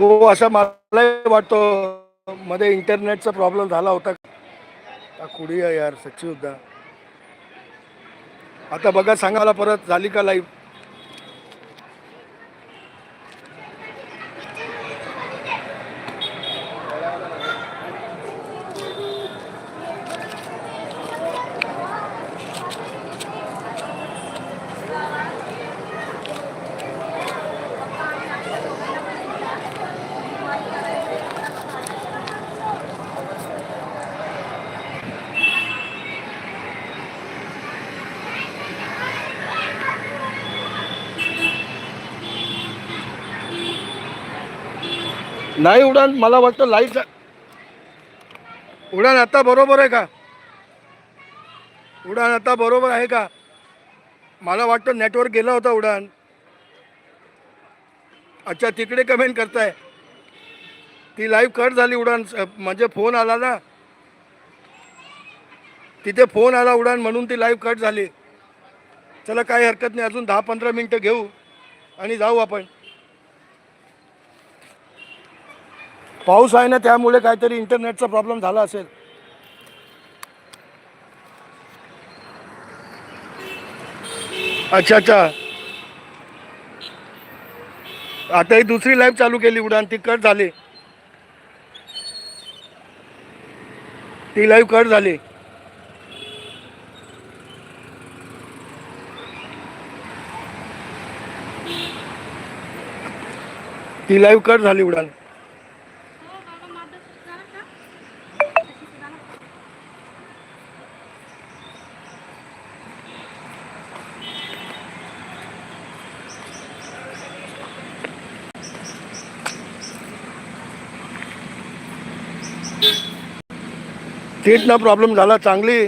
हो असं मलाही वाटतो. मध्ये इंटरनेटचा प्रॉब्लेम झाला होता. हा कुडी यार सच्ची सुद्धा. आता बघा सांगायला परत झाली का लाईव्ह नाही उडान मला वाटतं लाइट उडान आता बरोबर आहे का? उडान आता बरोबर आहे का? मला वाटतं नेटवर्क गेला होता उडान. अच्छा तिकडे कमेंट करताय. ती लाईव्ह कट झाली उडान. म्हणजे फोन आला ना? तिथे फोन आला उडान म्हणून ती लाईव्ह कट झाली. चला काही हरकत नाही. अजून दहा पंधरा मिनटं घेऊ आणि जाऊ आपण. पाऊस आहे ना त्यामुळे काहीतरी इंटरनेटचा प्रॉब्लेम झाला असेल. अच्छा अच्छा. आता ही दुसरी लाईव्ह चालू केली उडान ती कट झाली. ती लाईव्ह कट झाली. ती लाईव्ह कट झाली उडान. तेच ना प्रॉब्लेम झाला चांगली.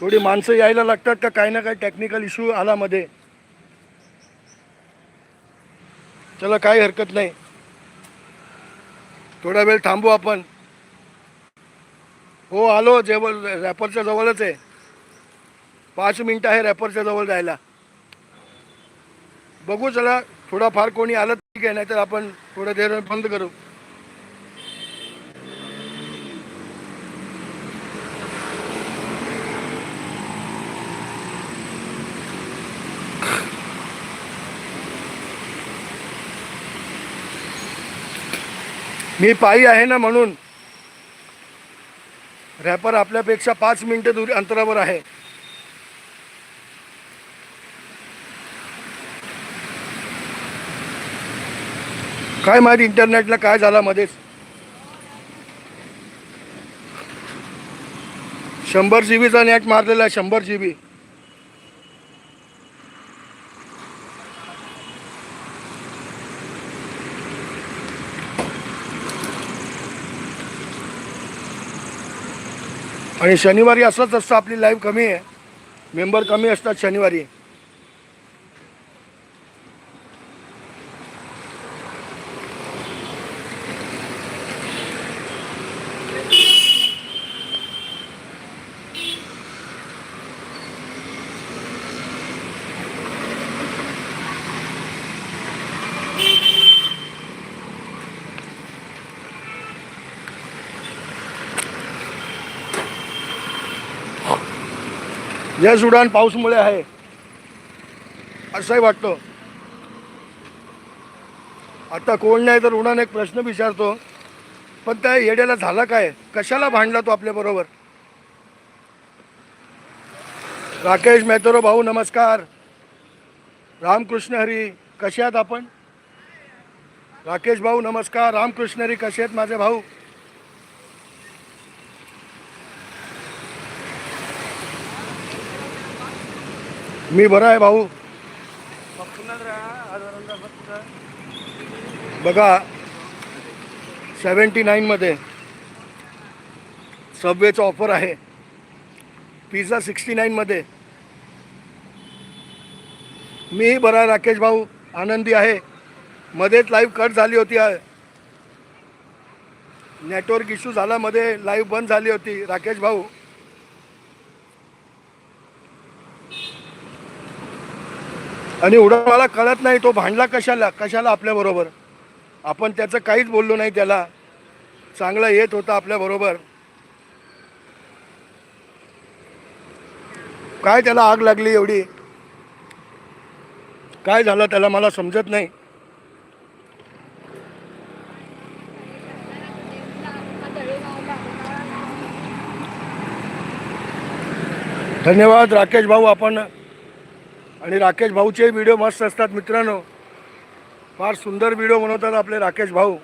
थोडी माणसं यायला लागतात का काही ना काही टेक्निकल इश्यू आला मध्ये चला काही हरकत नाही. थोडा वेळ थांबू आपण. हो आलो. जेवण रॅपरच्या जवळच आहे. पाच मिनटं आहे रॅपरच्या जवळ जायला. बघू चला थोडाफार कोणी आलं ठीक आहे नाहीतर आपण थोडं देर बंद करू. मी पायी आहे ना म्हणून. रॅपर आपल्यापेक्षा पाच मिनटं दूर अंतरावर आहे. काय माहिती इंटरनेटला काय झाला मध्येच. शंभर जी बीचा नेट मारलेला आहे शंभर जी बी आणि शनिवारी असंच असतं आपली लाईव्ह कमी आहे. मेंबर कमी असतात शनिवारी. जस उडान पाऊसमुळे आहे. असंही वाटतं. आता कोण नाही तर उडान एक प्रश्न विचारतो पण त्या येड्याला झाला काय? कशाला भांडला तो आपल्या बरोबर? राकेश मेहतरो भाऊ नमस्कार. रामकृष्ण हरी कसे आहात आपण? राकेश भाऊ नमस्कार. रामकृष्ण हरी कसे आहेत माझे भाऊ? मी बरा आहे भाऊ. बघा सेवन्टी नाईनमध्ये सबवेचं ऑफर आहे. पिझ्झा सिक्स्टी नाईनमध्ये मीही बरा आहे राकेश भाऊ. आनंदी आहे. मध्येच लाईव्ह कट झाली होती. नेटवर्क इश्यू झाला मध्ये लाईव्ह बंद झाली होती. राकेश भाऊ आणि उडा मला कळत नाही तो भांडला कशाला कशाला आपल्याबरोबर आपण त्याचं काहीच बोललो नाही त्याला. चांगला येत होता आपल्याबरोबर काय त्याला आग लागली एवढी? काय झालं त्याला मला समजत नाही. धन्यवाद राकेश भाऊ आपण आणि राकेश भाऊचे व्हिडिओ मस्त असतात मित्रांनो. फार सुंदर व्हिडिओ बनवतात आपले राकेश भाऊ.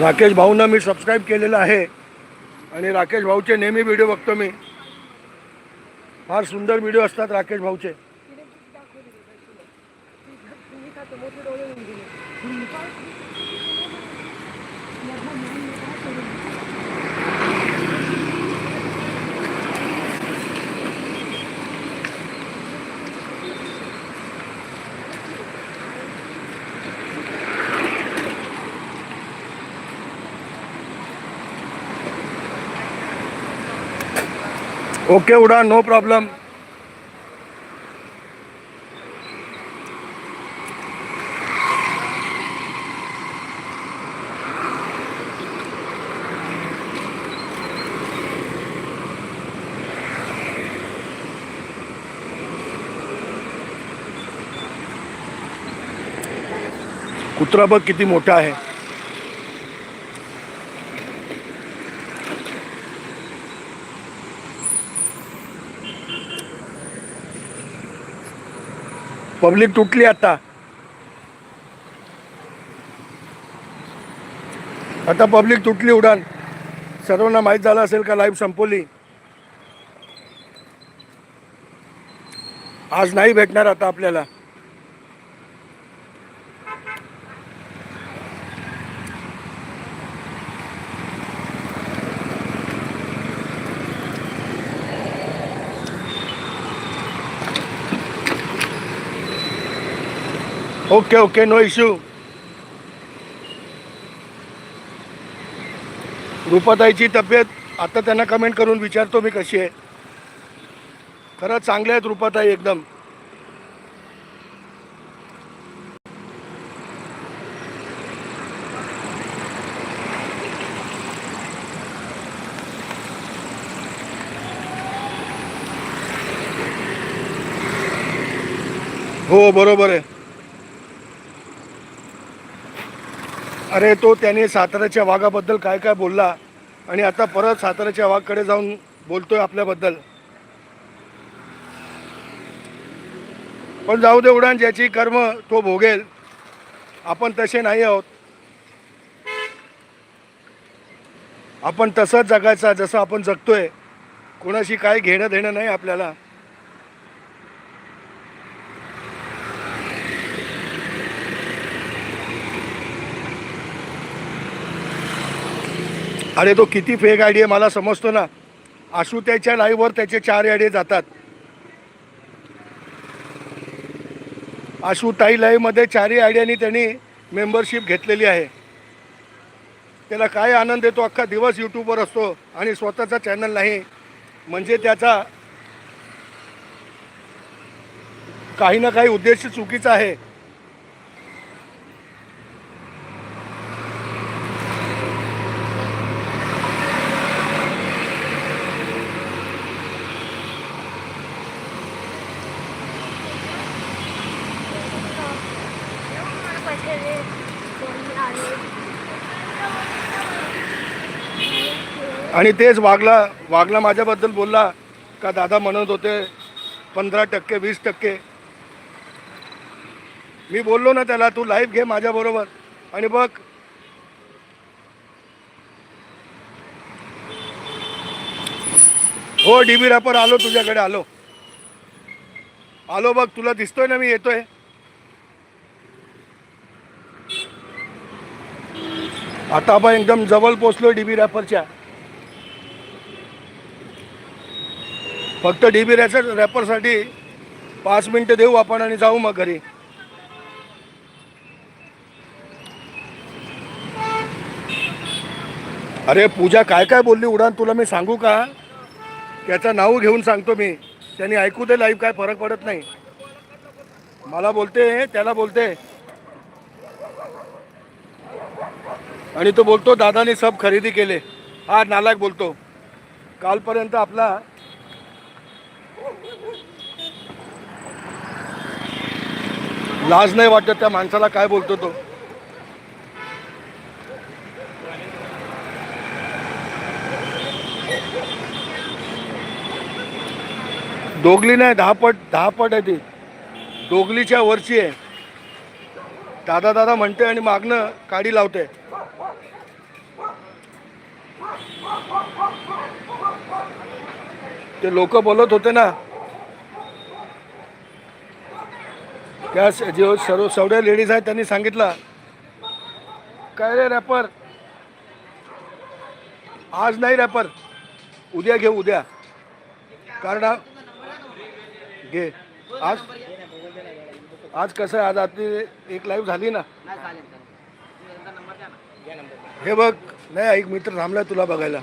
राकेश भाऊंना मी सबस्क्राईब केलेलं आहे. आणि राकेश भाऊचे नेहमी व्हिडिओ बघतो मी. फार सुंदर व्हिडिओ असतात राकेश भाऊचे. ओके उडा नो प्रॉब्लम कुत्रा बघ किती मोठा आहे. पब्लिक तुटली आता. आता पब्लिक तुटली उडान. सर्वांना माहीत झालं असेल का लाईव्ह संपवली? आज नाही भेटणार आता आपल्याला. ओके ओके नो इश्यू रुपाताईची तब्येत आता त्यांना कमेंट करून विचारतो मी कशी आहे. खरंच चांगले आहेत रुपाताई एकदम. हो बरोबर आहे. अरे तो त्याने साताऱ्याच्या वाघाबद्दल काय काय बोलला आणि आता परत साताऱ्याच्या वाघकडे जाऊन बोलतोय आपल्याबद्दल. पण जाऊ दे उडान ज्याची कर्म तो भोगेल. आपण तसे नाही आहोत. आपण तसंच जगायचा जसं आपण जगतोय. कोणाशी काय घेणं देणं नाही आपल्याला. अरे तो किती फेक आयडी आहे मला समजतो ना. आशू त्याच्या लाईव्हवर त्याचे चार आयडी जातात. आशू ताई लाईव्हमध्ये चारही आयडियानी त्यांनी मेंबरशिप घेतलेली आहे. त्याला काय आनंद येतो अख्खा दिवस यूट्यूबवर असतो आणि स्वतःचा चॅनल नाही. म्हणजे त्याचा काही ना काही उद्देश चुकीचा आहे. आणि तेच वागला वागला माझ्याबद्दल बोलला का दादा म्हणत होते पंधरा टक्के वीस टक्के. मी बोललो ना त्याला तू लाईव्ह घे माझ्याबरोबर आणि बघ हो डी बी रॅपर आलो तुझ्याकडे आलो. आलो बघ तुला दिसतोय ना मी येतोय. आता आपण एकदम जवळ पोचलो डी बी रॅपरच्या फक्त डी बी रॅसर रॅपरसाठी पाच मिनटं देऊ आपण आणि जाऊ मग घरी. अरे पूजा काय काय बोलली उडान? तुला मी सांगू का? त्याचं नाव घेऊन सांगतो मी. त्यांनी ऐकू दे लाईव्ह काय फरक पडत नाही. मला बोलते त्याला बोलते. आणि तो बोलतो दादाने सब खरेदी केले. हा नालायक बोलतो. कालपर्यंत आपला लाज नाही वाटत त्या माणसाला काय बोलतो तो. दोगली नाही दहा पट दहा पट आहे ती. दोगलीच्या वरची आहे. दादा दादा म्हणते आणि मागणं काडी लावते. ते लोक बोलत होते ना त्या जे सर्व सवड्या लेडीज आहेत त्यांनी सांगितलं. काय रे रॅपर आज नाही रॅपर उद्या घेऊ उद्या. कारण घे. आज आज कसं आहे? आज आपली एक लाईव्ह झाली ना. हे बघ नाही ऐक मित्र थांबलाय तुला बघायला.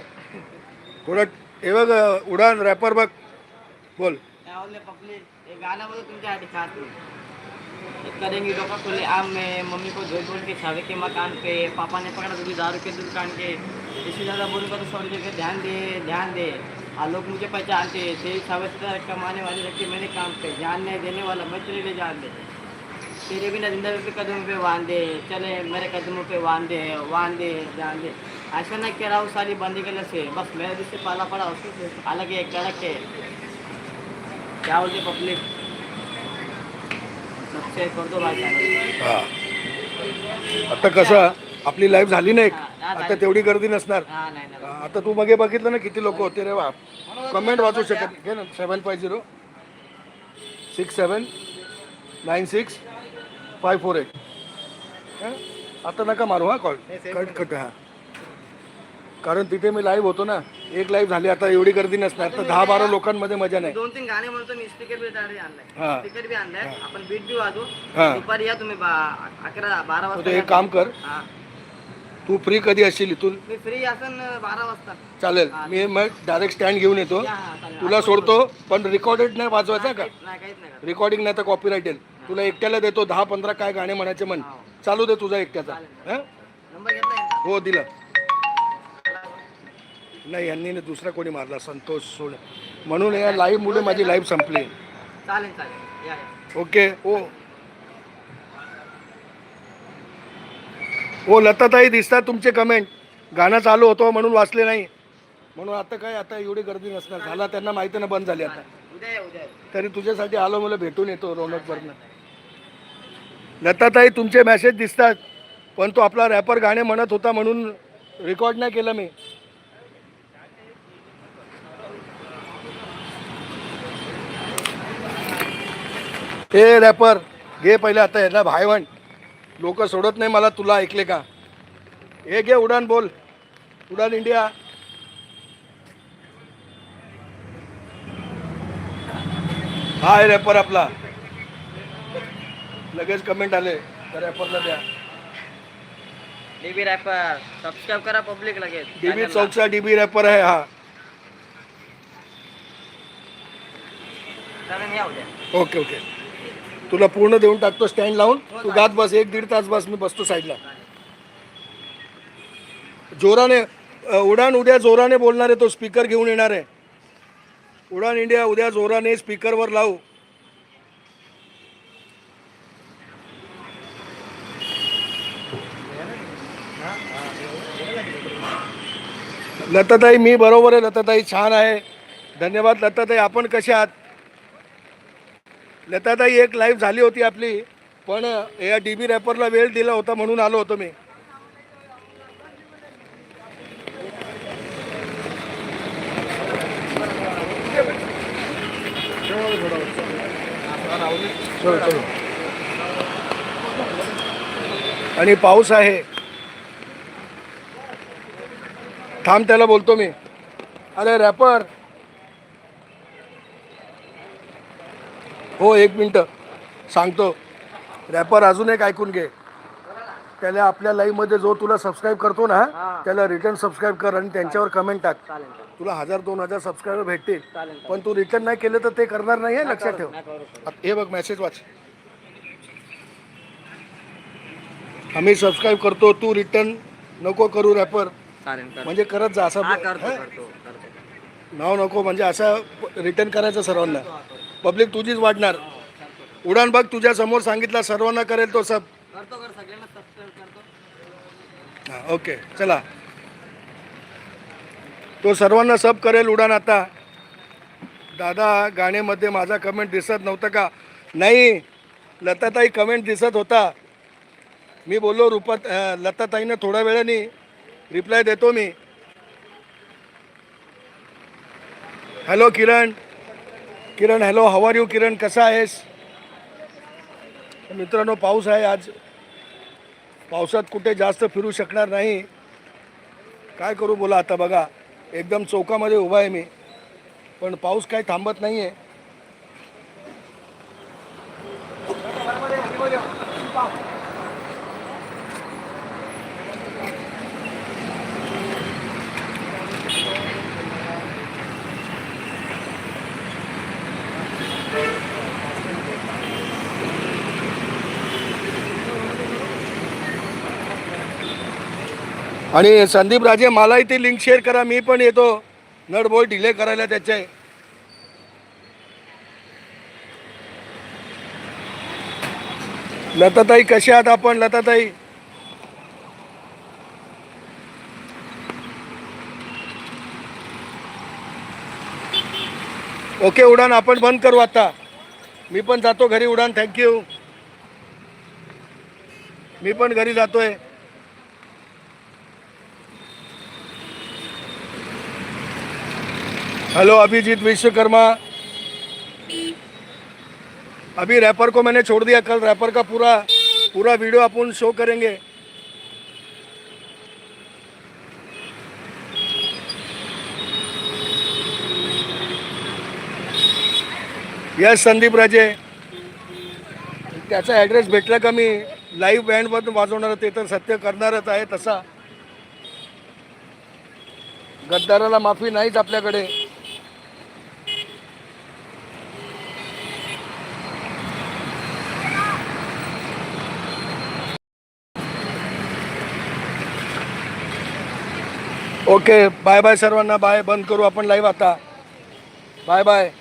थोडं हे बघ उडान रॅपर बघ. बोल. करेंगे डोका खुले आम में, मम्मी को धोई बोल के, छावे के मकान पे, पापा ने पकड़ा दूध दारू के दुकान के। इससे ज़्यादा बोलूँगा तो सौ जगह ध्यान दे ध्यान दे। आ लोग मुझे पहचानते तेरी छावे से कमाने वाले रखे मेरे काम पे, ध्यान नहीं देने वाला मैं लिए जान दे। तेरे बिना ज़िंदगी पे कदमों पे वांदे चले मेरे कदमों पे वांदे वांदे जान दे ऐसा ना कह रहा हूँ सारी बंदी गलत से बस मेरे दिल से पाला पड़ा, उसको अलग है कड़क है। क्या बोलते पब्लिक हा. आता कसं आपली लाईव्ह झाली नाही आता तेवढी गर्दी नसणार. हा नाही आता तू मागे बघितलं ना किती लोक होते रे बाप. कमेंट वाचू शकत घे ना seven five zero six seven nine six five four eight आता नका मारू हा कॉल कट कट हा. कारण तिथे मी लाईव्ह होतो ना एक लाईव्ह झाली आता एवढी गर्दी नसणार तर दहा बारा लोकांमध्ये मजा नाही. दोन तीन गाणे म्हणतो मी स्पीकर बी डायरेक्ट हा. आणलाय स्पीकर बी आणलाय. आपण बीट बी वाजू हा. दुपारी या तुम्ही बा- अकरा बारा वाजता एक या. काम कर. हा. तू फ्री कधी असशील इथून? मी फ्री असन बारा वाजता. चालेल. मी मग डायरेक्ट स्टँड घेऊन येतो. या हा चालेल. तुला सोडतो पण रेकॉर्डेड नाही वाजवायचा का? नाही काहीच नाही करत. रेकॉर्डिंग नाही तर कॉपीराईट येईल. तुला एकट्याला देतो दहा पंधरा काय गाणे म्हणायचे म्हण. चालू दे तुझा एकट्याचा. हं? नंबर? हो दिला. नाही यांनी नाही, दुसरा कोणी मारला संतोष सोड म्हणून या लाईव्ह मुळे माझी लाईव्ह संपली. चालेल चालेल. या या. ओके ओ. हो लताताई दिसतात तुमचे कमेंट गाणं चालू होतो म्हणून वाचले नाही. म्हणून आता काय आता एवढी गर्दी नसणार. झाला त्यांना माहिती ना बंद झाली आता. उद्या या उद्या या. तरी तुझ्यासाठी आलो मला भेटून येतो रौनकवरनं लताताई तुमचे मेसेज दिसतात पण तो आपला रॅपर गाणे म्हणत होता म्हणून रेकॉर्ड नाही केलं मी. हे रॅपर घे पहिले आता याला भाईवण लोक सोडत नाही मला तुला ऐकले का? हे घे उडान बोल. उडान इंडिया. हा आहे रॅपर आपला. लगेच कमेंट आले तर रॅपरला द्या. डीबी रॅपर सबस्क्राईब करा पब्लिक लगेच. डीबी. चौकचा डीबी रॅपर आहे हा. ओके ओके तुला पूर्ण देऊन टाकतो स्टँड लावून. तू गात बस एक दीड तास बस मी बसतो साईडला. जोराने उडान उद्या जोराने बोलणार आहे तो स्पीकर घेऊन येणार आहे. उडान इंडिया उद्या जोराने स्पीकरवर लावू. लताताई मी बरोबर आहे लताताई छान आहे. धन्यवाद लताताई आपण कसे आहात? लताताई एक लाईव्ह झाली होती आपली पण या डी बी रॅपरला वेळ दिला होता म्हणून आलो होतो मी. आणि पाऊस आहे. थांब त्याला बोलतो मी. अरे रॅपर हो एक मिनटं. सांगतो. रॅपर अजून एक ऐकून घे. त्याला आपल्या लाईव्हमध्ये जो तुला सबस्क्राईब करतो ना. त्याला रिटर्न सबस्क्राईब कर आणि त्यांच्यावर कमेंट टाक. तुला हजार दोन हजार सबस्क्रायबर भेटतील. पण तू रिटर्न नाही केलं तर ते करणार नाही आहे लक्षात ठेव. हे बघ मेसेज वाच. आम्ही सबस्क्राईब करतो तू रिटर्न नको करू रॅपर म्हणजे करत जा असं नाव नको म्हणजे असं रिटर्न करायचं सर्वांना. पब्लिक तुझीच वाढणार. उडान बघ तुझ्या समोर सांगितलं सर्वांना करेल तो सब. हां ओके चला. तो सर्वांना सब करेल उडान आता. दादा गाण्यामध्ये माझा कमेंट दिसत नव्हतं का? नाही लताताई कमेंट दिसत होता. मी बोललो रुपात लताताईनं थोड्या वेळाने रिप्लाय देतो मी. Hello Kiran. Kiran hello how are you Kiran? कसा आहेस? मित्रांनो पाऊस आहे आज. पावसात कुठे जास्त फिरू शकणार नाही. काय करू बोला आता बघा. एकदम चौकामध्ये उभा आहे मी. पण पाऊस काही थांबत नाही आहे आणि संदीप राजे मलाही ती लिंक शेअर करा. मी पण येतो. नडबोळ डिले करायला त्याचे. लताताई कशी आहात आपण? लताताई. ओके उडान आपण बंद करू आता. मी पण जातो घरी उडान. थँक्यू मी पण घरी जातोय. हेलो अभिजीत विश्वकर्मा। अभी रैपर को मैंने छोड़ दिया कल रैपर का पूरा पूरा वीडियो अपन शो करेंगे। यस संदीप राजे। त्याचा ॲड्रेस भेटला का मी? लाईव्ह बँडमधून वाजवणार ते तर सत्य करणारच आहे तसा. गद्दाराला माफी नाहीच आपल्याकडे. ओके बाय बाय सर्वांना. बाय बंद करू आपण लाईव्ह आता. Bye bye